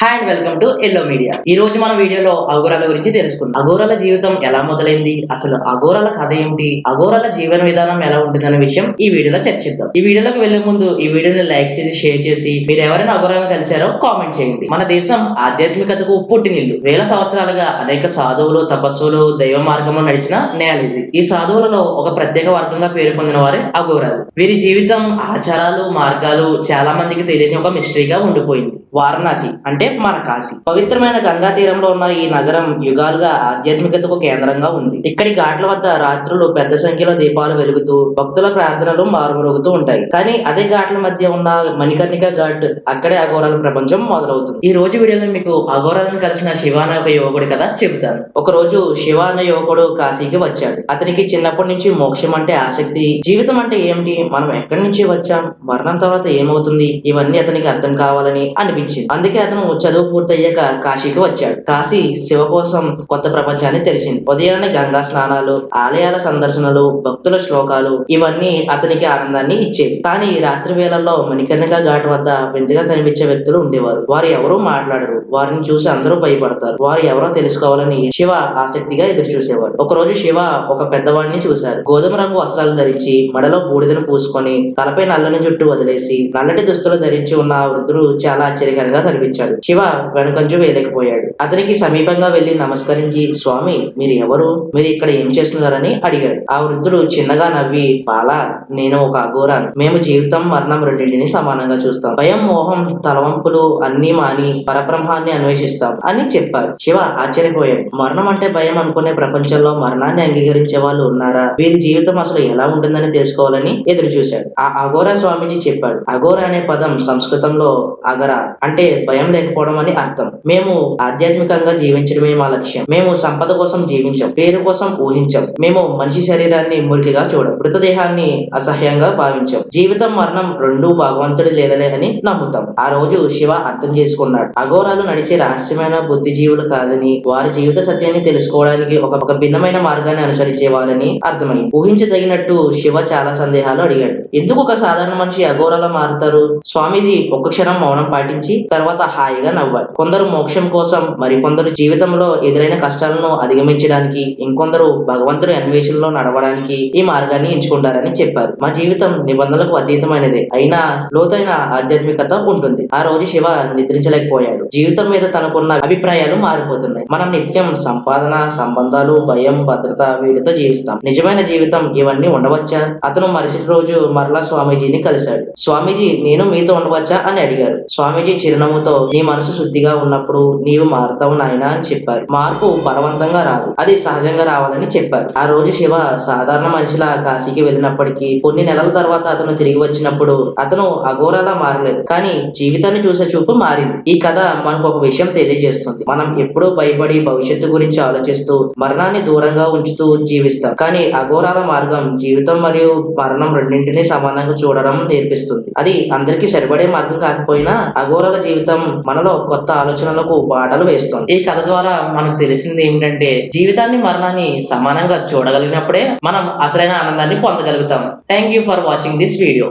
Hi and welcome to yellow media ఈ రోజు మన వీడియోలో అఘోరాల గురించి తెలుసుకుందాం. అఘోరాల జీవితం ఎలా మొదలైంది? అసలు అఘోరాల కథ ఏమిటి? అఘోరాల జీవన విధానం ఎలా ఉంటుందనే విషయం ఈ వీడియోలో చర్చిద్దాం. ఈ వీడియోలోకి వెళ్ళే ముందు ఈ వీడియోని లైక్ చేసి షేర్ చేసి మీరు ఎవరైనా అఘోరాలను కలిసారో కామెంట్ చేయండి. మన దేశం ఆధ్యాత్మికతకు పుట్టినిల్లు. వేల సంవత్సరాలుగా అనేక సాధువులు తపస్సులు దైవ మార్గంలో నడిచిన నేల ఇది ఈ సాధువులలో ఒక ప్రత్యేక వర్గంగా పేరు పొందిన వారే అఘోరాలు. వీరి జీవితం ఆచారాలు మార్గాలు చాలా మందికి తెలియని ఒక మిస్టరీగా ఉండిపోయింది. వారణాసి అంటే మన కాశీ. పవిత్రమైన గంగా తీరంలో ఉన్న ఈ నగరం యుగాలుగా ఆధ్యాత్మికతకు కేంద్రంగా ఉంది. ఇక్కడి ఘాట్ల వద్ద రాత్రులు పెద్ద సంఖ్యలో దీపాలు వెలుగుతూ భక్తుల ప్రార్థనలు మారుమరుగుతూ ఉంటాయి. కానీ అదే ఘాట్ల మధ్య ఉన్న మణికర్ణిక ఘాట్ అక్కడే అఘోరాల ప్రపంచం మొదలవుతుంది. ఈ రోజు వీడియోలో మీకు అఘోరాలను కలిసిన శివ అనే ఒక యువకుడి కథ చెబుతాను. ఒక రోజు శివ అనే యువకుడు కాశీకి వచ్చాడు. అతనికి చిన్నప్పటి నుంచి మోక్షం అంటే ఆసక్తి. జీవితం అంటే ఏమిటి? మనం ఎక్కడి నుంచి వచ్చాం? మరణం తర్వాత ఏమవుతుంది? ఇవన్నీ అతనికి అర్థం కావాలని అనిపించింది. అందుకే అతను చదువు పూర్తయ్యాక కాశీకి వచ్చాడు. కాశీ శివ కోసం కొత్త ప్రపంచాన్ని తెలిసింది ఉదయాన్నే గంగా స్నానాలు ఆలయాల సందర్శనలు భక్తుల శ్లోకాలు ఇవన్నీ అతనికి ఆనందాన్ని ఇచ్చేవి. కానీ రాత్రి వేళల్లో మణికర్ణిక ఘాట్ వద్ద వింతగా కనిపించే వ్యక్తులు ఉండేవారు. వారు ఎవరూ మాట్లాడరు. వారిని చూసి అందరూ భయపడతారు. వారు ఎవరో తెలుసుకోవాలని శివ ఆసక్తిగా ఎదురు చూసేవాడు ఒక రోజు శివ ఒక పెద్దవాడిని చూశారు. గోధుమ రంగు వస్త్రాలు ధరించి మడలో బూడిదను పూసుకొని తలపై నల్లని జుట్టు వదిలేసి నల్లటి దుస్తులు ధరించి ఉన్న వృద్ధుడు చాలా ఆశ్చర్యకరంగా కనిపించాడు. శివ వెనకంజు వేయలేకపోయాడు. అతనికి సమీపంగా వెళ్ళి నమస్కరించి స్వామి మీరు ఎవరు? మీరు ఇక్కడ ఏం చేస్తున్నారని అడిగాడు. ఆ వృద్ధుడు చిన్నగా నవ్వి పాల నేను ఒక అఘోరాను మేము జీవితం మరణం రెండింటిని సమానంగా చూస్తాం. భయం మోహం తలవంపులు అన్ని మాని పరబ్రహ్మాన్ని అన్వేషిస్తాం అని చెప్పారు. శివ ఆశ్చర్యపోయాడు. మరణం అంటే భయం అనుకునే ప్రపంచంలో మరణాన్ని అంగీకరించే వాళ్ళు ఉన్నారా? వీరి జీవితం అసలు ఎలా ఉంటుందని తెలుసుకోవాలని ఎదురు చూశాడు ఆ అఘోర స్వామీజీ చెప్పాడు. అఘోర అనే పదం సంస్కృతంలో అగర అంటే భయం లేకపోవడం అని అర్థం. మేము ఆధ్యాత్మికంగా జీవించడమే మా లక్ష్యం. మేము సంపద కోసం జీవించం. పేరు కోసం ఊహించం. మేము మనిషి శరీరాన్ని మురికిగా చూడం. మృతదేహాన్ని అసహ్యంగా భావించం. జీవితం మరణం రెండూ భగవంతుడి లేదలే అని నమ్ముతాం. ఆ రోజు శివ అర్థం చేసుకున్నాడు. అఘోరాలు నడిచే రహస్యమైన బుద్ధిజీవులు కాదని వారి జీవిత సత్యాన్ని తెలుసుకోవడానికి ఒక ఒక భిన్నమైన మార్గాన్ని అనుసరించే వారని అర్థమైంది. ఊహించదగినట్టు శివ చాలా సందేహాలు అడిగాడు. ఎందుకు ఒక సాధారణ మనిషి అఘోరాలు మారుతారు? స్వామీజీ ఒక్క క్షణం మౌనం పాటించి తర్వాత హాయిగా నవ్వాలి. కొందరు మోక్షం కోసం మరికొందరు జీవితంలో ఎదురైన కష్టాలను అధిగమించడానికి ఇంకొందరు భగవంతుడి అన్వేషణలో నడవడానికి ఈ మార్గాన్ని ఎంచుకుంటారని చెప్పారు. మా జీవితం నిబంధనలకు అతీతమైనదే. అయినా లోతైన ఆధ్యాత్మికత ఉంటుంది. ఆ రోజు శివ నిద్రించలేకపోయాడు. జీవితం మీద తనకున్న అభిప్రాయాలు మారిపోతున్నాయి. మనం నిత్యం సంపాదన సంబంధాలు భయం భద్రత వీటితో జీవిస్తాం. నిజమైన జీవితం ఇవన్నీ ఉండవచ్చా? అతను మరుసటి రోజు మరలా స్వామీజీని కలిశాడు. స్వామీజీ నేను మీతో ఉండవచ్చా? అని అడిగారు. స్వామీజీ చిరునవ్వుతో నీ మనసు శుద్ధిగా ఉన్నప్పుడు నీవు మారుతావు నాయనా అని చెప్పారు. మార్పు బలవంతంగా రాదు. అది సహజంగా రావాలని చెప్పారు. ఆ రోజు శివ సాధారణ మనిషిలా కాశీకి వెళ్ళినప్పటికీ కొన్ని నెలల తర్వాత అతను తిరిగి వచ్చినప్పుడు అతను అఘోరాలా మారలేదు. కానీ జీవితాన్ని చూసే చూపు మారింది. ఈ కథ మనకు ఒక విషయం తెలియజేస్తుంది. మనం ఎప్పుడూ భయపడి భవిష్యత్తు గురించి ఆలోచిస్తూ మరణాన్ని దూరంగా ఉంచుతూ జీవిస్తాం. కానీ అఘోరాల మార్గం జీవితం మరియు మరణం రెండింటినీ సమానంగా చూడడం నేర్పిస్తుంది. అది అందరికీ సరిపడే మార్గం కాకపోయినా పౌరుల జీవితం మనలో కొత్త ఆలోచనలకు బాటలు వేస్తుంది. ఈ కథ ద్వారా మనకు తెలిసింది ఏమిటంటే జీవితాన్ని మరణాన్ని సమానంగా చూడగలిగినప్పుడే మనం అసలైన ఆనందాన్ని పొందగలుగుతాం. Thank you for watching this video